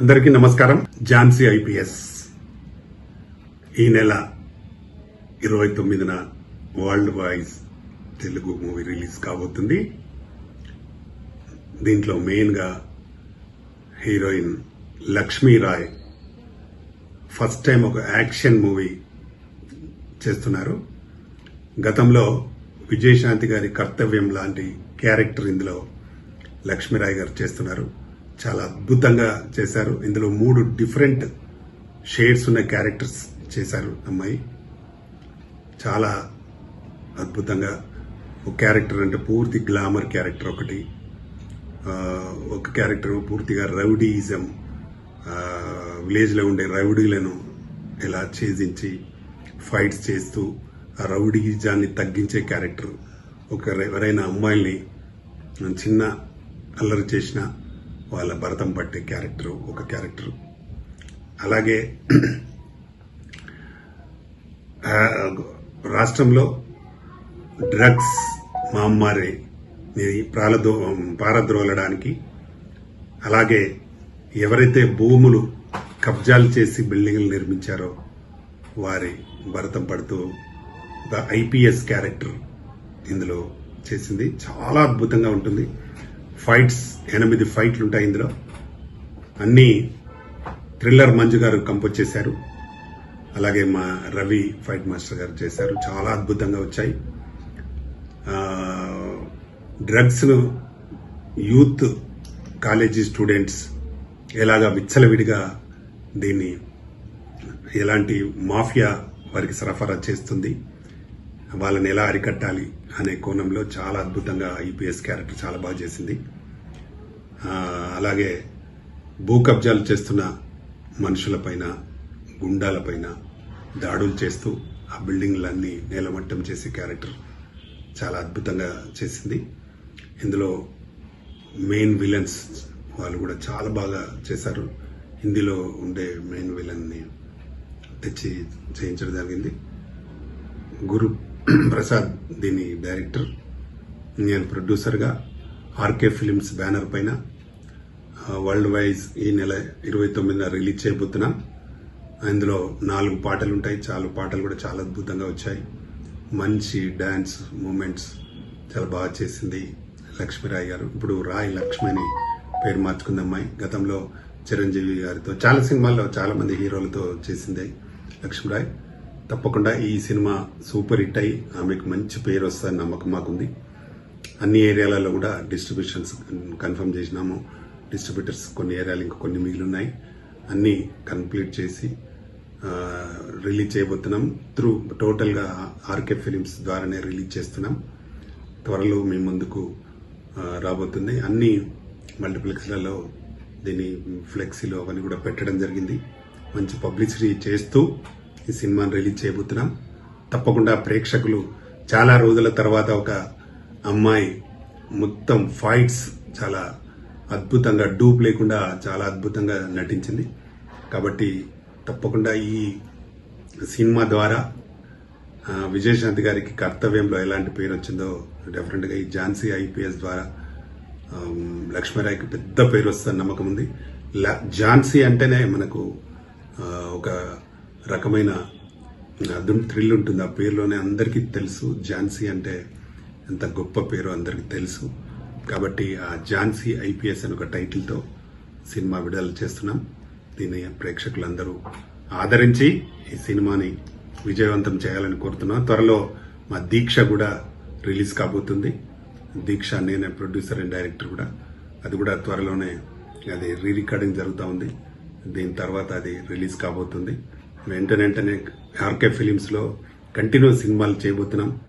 అందరికీ నమస్కారం. ఝాన్సీ ఐపీఎస్. ఈ నెల ఇరవై తొమ్మిదిన world wise Telugu movie release కాబోతుంది. దీంట్లో మెయిన్గా heroine Lakshmi Rai first time ఒక యాక్షన్ మూవీ చేస్తున్నారు. గతంలో విజయశాంతి గారి కర్తవ్యం లాంటి క్యారెక్టర్ ఇందులో లక్ష్మీరాయ్ గారు చేస్తున్నారు. చాలా అద్భుతంగా చేశారు. ఇందులో మూడు డిఫరెంట్ షేడ్స్ ఉన్న క్యారెక్టర్స్ చేశారు అమ్మాయి. చాలా అద్భుతంగా ఒక క్యారెక్టర్ అంటే పూర్తి గ్లామర్ క్యారెక్టర్ ఒకటి. ఒక క్యారెక్టర్ పూర్తిగా రౌడీయిజం విలేజ్లో ఉండే రౌడీలను ఎలా ఛేదించి ఫైట్స్ చేస్తూ ఆ రౌడీజాన్ని తగ్గించే క్యారెక్టర్ ఒక ఎవరైనా అమ్మాయిల్ని చిన్న అల్లరి చేసిన వాళ్ళ భరతం పట్టే క్యారెక్టర్ ఒక క్యారెక్టర్. అలాగే రాష్ట్రంలో డ్రగ్స్ మహమ్మారి ప్రాలదో పారద్రోలడానికి అలాగే ఎవరైతే భూములు కబ్జాలు చేసి బిల్డింగ్లు నిర్మించారో వారి భరతం పడుతూ ఒక ఐపీఎస్ క్యారెక్టర్ ఇందులో చేసింది. చాలా అద్భుతంగా ఉంటుంది. ఫైట్స్ ఎనిమిది ఫైట్లు ఉంటాయి ఇందులో. అన్నీ థ్రిల్లర్ మంజు గారు కంపోజ్ చేశారు అలాగే మా రవి ఫైట్ మాస్టర్ గారు చేశారు. చాలా అద్భుతంగా వచ్చాయి. డ్రగ్స్ను యూత్ కాలేజీ స్టూడెంట్స్ ఎలాగా విచ్చలవిడిగా దీన్ని ఎలాంటి మాఫియా వారికి సరఫరా చేస్తుంది. వాళ్ళని ఎలా అరికట్టాలి అనే కోణంలో చాలా అద్భుతంగా ఐపీఎస్ క్యారెక్టర్ చాలా బాగా చేసింది. అలాగే భూ కబ్జాలు చేస్తున్న మనుషులపైన గుండాలపైన దాడులు చేస్తూ ఆ బిల్డింగ్లన్నీ నేలమట్టం చేసే క్యారెక్టర్ చాలా అద్భుతంగా చేసింది. ఇందులో మెయిన్ విలన్స్ వాళ్ళు కూడా చాలా బాగా చేశారు. హిందీలో ఉండే మెయిన్ విలన్ని తెచ్చి చేయించడం జరిగింది. గురు ప్రసాద్ దీని డైరెక్టర్ నేను ప్రొడ్యూసర్గా ఆర్కే ఫిలిమ్స్ బ్యానర్ పైన వరల్డ్ వైజ్ ఈ నెల ఇరవై తొమ్మిదిన రిలీజ్ చేయబోతున్నా అందులో నాలుగు పాటలు ఉంటాయి చాలా పాటలు కూడా చాలా అద్భుతంగా వచ్చాయి. మంచి డ్యాన్స్ మూమెంట్స్ చాలా బాగా చేసింది లక్ష్మీరాయ్ గారు. ఇప్పుడు రాయ్ లక్ష్మి అని పేరు మార్చుకుంది అమ్మాయి. గతంలో చిరంజీవి గారితో చాలా సినిమాల్లో చాలామంది హీరోలతో చేసింది లక్ష్మీరాయ్. తప్పకుండా ఈ సినిమా సూపర్ హిట్ అయి ఆమెకు మంచి పేరు వస్తుందని నమ్మకం మాకుంది. అన్ని ఏరియాలలో కూడా డిస్ట్రిబ్యూషన్స్ కన్ఫర్మ్ చేసినాము. డిస్ట్రిబ్యూటర్స్ కొన్ని ఏరియాలు ఇంకా కొన్ని మిగిలిన్నాయి ఉన్నాయి కంప్లీట్ చేసి రిలీజ్ చేయబోతున్నాం. త్రూ టోటల్గా ఆర్కే ఫిలిమ్స్ ద్వారానే రిలీజ్ చేస్తున్నాం. త్వరలో మీ ముందుకు రాబోతుంది అన్ని మల్టీప్లెక్స్లలో దీని ఫ్లెక్సీలో అవన్నీ కూడా పెట్టడం జరిగింది. మంచి పబ్లిసిటీ చేస్తూ ఈ సినిమాని రిలీజ్ చేయబోతున్నాం. తప్పకుండా ప్రేక్షకులు చాలా రోజుల తర్వాత ఒక అమ్మాయి మొత్తం ఫైట్స్ చాలా అద్భుతంగా డూప్ లేకుండా చాలా అద్భుతంగా నటించింది. కాబట్టి తప్పకుండా ఈ సినిమా ద్వారా విజయశాంతి గారికి కర్తవ్యంలో ఎలాంటి పేరు వచ్చిందో డెఫినెట్గా ఈ ఝాన్సీ ఐపీఎస్ ద్వారా లక్ష్మీరాయ్కి పెద్ద పేరు వస్తుందని నమ్మకం ఉంది. ల- ఝాన్సీ అంటేనే మనకు ఒక రకమైన అదృ థ్రిల్ ఉంటుంది. ఆ పేరులోనే అందరికీ తెలుసు. ఝాన్సీ అంటే ఎంత గొప్ప పేరు అందరికీ తెలుసు. కాబట్టి ఆ ఝాన్సీ ఐపీఎస్ అని ఒక టైటిల్తో సినిమా విడుదల చేస్తున్నాం. దీన్ని ప్రేక్షకులందరూ ఆదరించి ఈ సినిమాని విజయవంతం చేయాలని కోరుతున్నాం. త్వరలో మా దీక్ష కూడా రిలీజ్ కాబోతుంది. దీక్ష నేనే ప్రొడ్యూసర్ అండ్ డైరెక్టర్ కూడా. అది కూడా త్వరలోనే అది రీ రికార్డింగ్ జరుగుతూ ఉంది. దీని తర్వాత అది రిలీజ్ కాబోతుంది. వెంటనే వెంటనే ఆర్కే ఫిలిమ్స్లో కంటిన్యూస్ సినిమాలు చేయబోతున్నాం.